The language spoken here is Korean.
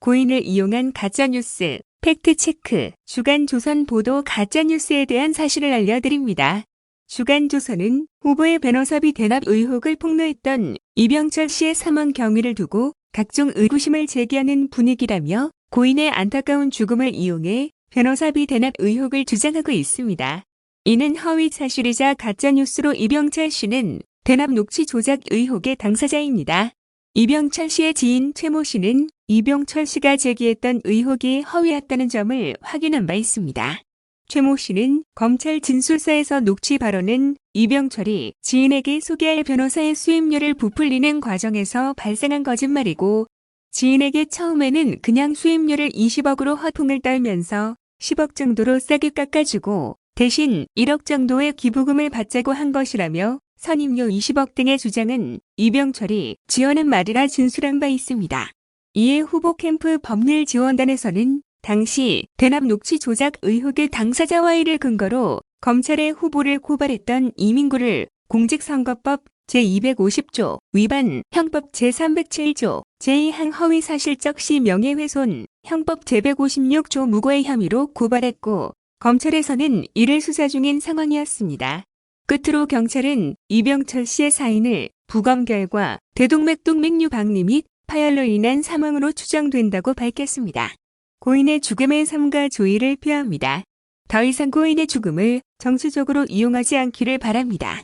고인을 이용한 가짜뉴스, 팩트체크, 주간조선 보도 가짜뉴스에 대한 사실을 알려드립니다. 주간조선은 후보의 변호사비 대납 의혹을 폭로했던 이병철 씨의 사망 경위를 두고 각종 의구심을 제기하는 분위기라며 고인의 안타까운 죽음을 이용해 변호사비 대납 의혹을 주장하고 있습니다. 이는 허위 사실이자 가짜뉴스로 이병철 씨는 대납 녹취 조작 의혹의 당사자입니다. 이병철 씨의 지인 최모 씨는 이병철 씨가 제기했던 의혹이 허위였다는 점을 확인한 바 있습니다. 최모 씨는 검찰 진술서에서 녹취 발언은 이병철이 지인에게 소개할 변호사의 수임료를 부풀리는 과정에서 발생한 거짓말이고 지인에게 처음에는 그냥 수임료를 20억으로 허풍을 떨면서 10억 정도로 싸게 깎아주고 대신 1억 정도의 기부금을 받자고 한 것이라며 선임료 20억 등의 주장은 이병철이 지어낸 말이라 진술한 바 있습니다. 이에 후보 캠프 법률 지원단에서는 당시 대납 녹취 조작 의혹의 당사자 와이를 근거로 검찰의 후보를 고발했던 이민구를 공직선거법 제250조 위반 형법 제307조 제2항 허위사실적 시 명예훼손 형법 제156조 무고의 혐의로 고발했고 검찰에서는 이를 수사 중인 상황이었습니다. 끝으로 경찰은 이병철 씨의 사인을 부검 결과 대동맥동맥류 박리 및 파열로 인한 사망으로 추정된다고 밝혔습니다. 고인의 죽음에 삼가 조의를 표합니다. 더 이상 고인의 죽음을 정치적으로 이용하지 않기를 바랍니다.